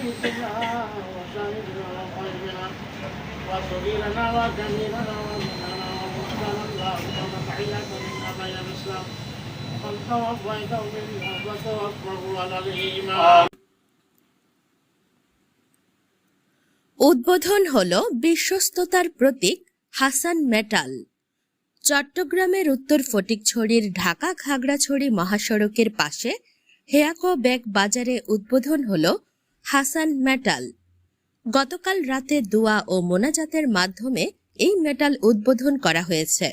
وأنفسنا وشاهدنا وغيبنا وصغيرنا وكبيرنا ومننا ومحسنا اللهم تعينك منا بين الإسلام من توفيته منا فتوفه على الإيمان উদ্বোধন হল বিশ্বস্ততার প্রতীক হাসান মেটাল চট্টগ্রামের উত্তর ফটিকছড়ির ঢাকা খাগড়াছড়ি মহাসড়কের পাশে হেয়াকো ব্যাগ বাজারে উদ্বোধন হল হাসান মেটাল। গতকাল রাতে দোয়া ও মোনাজাতের মাধ্যমে এই মেটাল উদ্বোধন করা হয়েছে।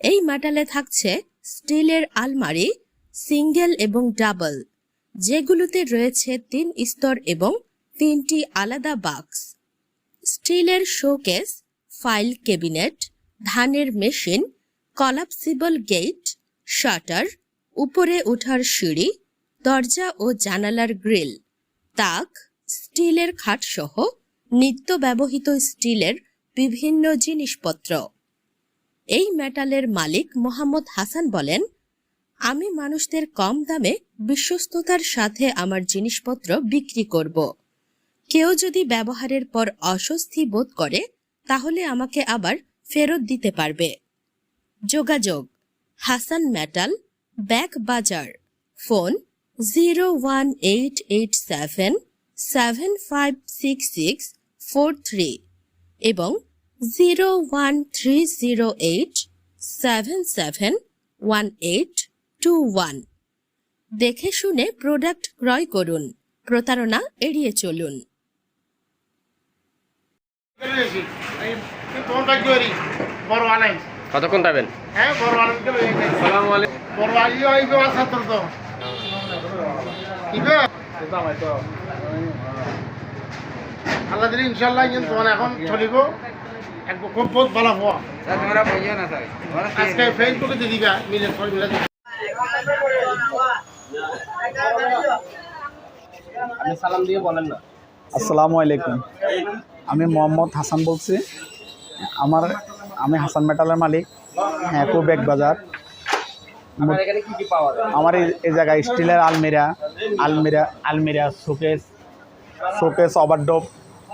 এই মেটালে থাকছে স্টিলের আলমারি, সিঙ্গেল এবং ডাবল, যেগুলোতে রয়েছে তিন স্তর এবং তিনটি আলাদা বাক্স। স্টিলের শোকেস, ফাইল ক্যাবিনেট, ধানের মেশিন, কলাপসিবল গেট, শাটার, উপরে ওঠার সিঁড়ি, দরজা ও জানালার গ্রিল। তাক, স্টিলের খাটসহ নিত্য ব্যবহৃত স্টিলের বিভিন্ন জিনিসপত্র। এই মেটালের মালিক মোহাম্মদ হাসান বলেন, আমি মানুষদের কম দামে বিশ্বস্ততার সাথে আমার জিনিসপত্র বিক্রি করব। কেউ যদি ব্যবহারের পর অস্বস্তি বোধ করে, তাহলে আমাকে আবার ফেরত দিতে পারবে। যোগাযোগ, হাসান মেটাল, ব্যাগ বাজার, phone zero one eight eight seven seven five six six four three এবং zero one three zero eight seven seven one eight two one দেখে শুনে প্রোডাক্ট ক্রয় করুন প্রতারণা এড়িয়ে চলুন। কতক্ষণ পাবেন হ্যাঁ বড় আনাই সালাম আলাইকুম। বড় আল্লাহ দিলে ইনশাল্লাহ কিন্তু তোমার এখন চলিব। এক খুব বহুত ভালো হওয়া আজকে ফেসবুকে দিয়ে দিবা মিলে সবাই মিলে দিবা। আপনি সালাম দিয়ে বলেন না। আসসালামু আলাইকুম। আমি মোহাম্মদ হাসান বলছি। আমার আমি হাসান মেটালের মালিক। হ্যাঁ কুবেক বাজার। আপনার এখানে কি কি পাওয়া যায়? আমার এই এই জায়গায় স্টিলের আলমিরা আলমিরা আলমিরা শোকেস শোকেস ওভারডোপ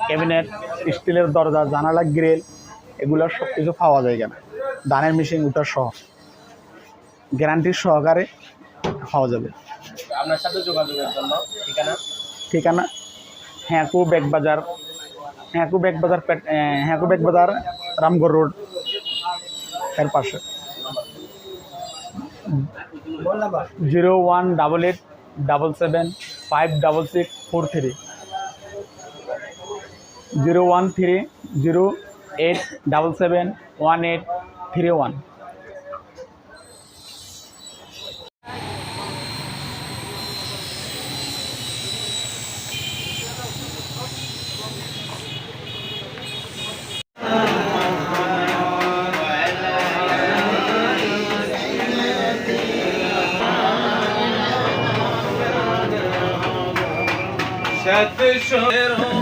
ক্যাবিনেট স্টিলের দরজা জানালা গ্রিল এগুলো সব কিছু পাওয়া যায় এখানে। ধানের মেশিন উঠার সহ। গ্যারান্টির সহকারে পাওয়া যাবে। আপনার সাথে যোগাযোগের জন্য ঠিকানা? ঠিকানা? হ্যাঁকু ব্যাগ বাজার হ্যাঁকু ব্যাগ বাজার পেট হ্যাঁকু ব্যাগ বাজার রামগড় রোডের পাশে। Zero one double eight double seven five double six four three zero one three zero eight double seven one eight three one শোর